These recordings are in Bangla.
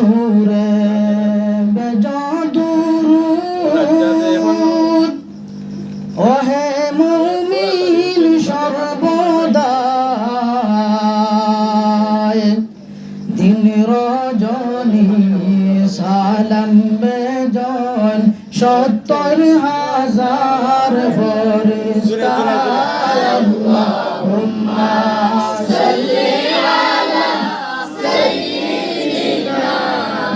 সুরে বেজাদুর ওহে মুমিন সর্বদায় দিন রজনী সালাম বেজন সত্তর হাজার ফরিস্তা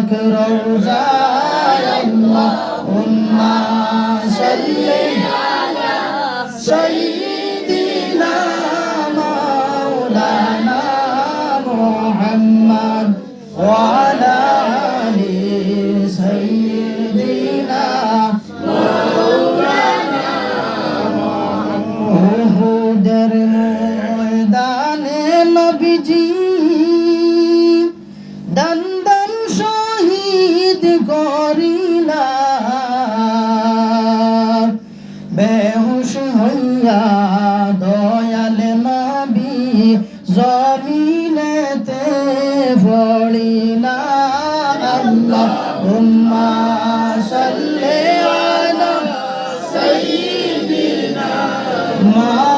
لك روضة اللهم صل على سيدنا مولانا محمد وعلى آل سيدنا مولانا. محمد در ميدان نبي جي করিলা বেহুশ হইয়া দয়াল নবী জমিনেতে ফড়িলা আল্লাহ উম্মা সাল্লে আলা সাইয়্যিদিনা মা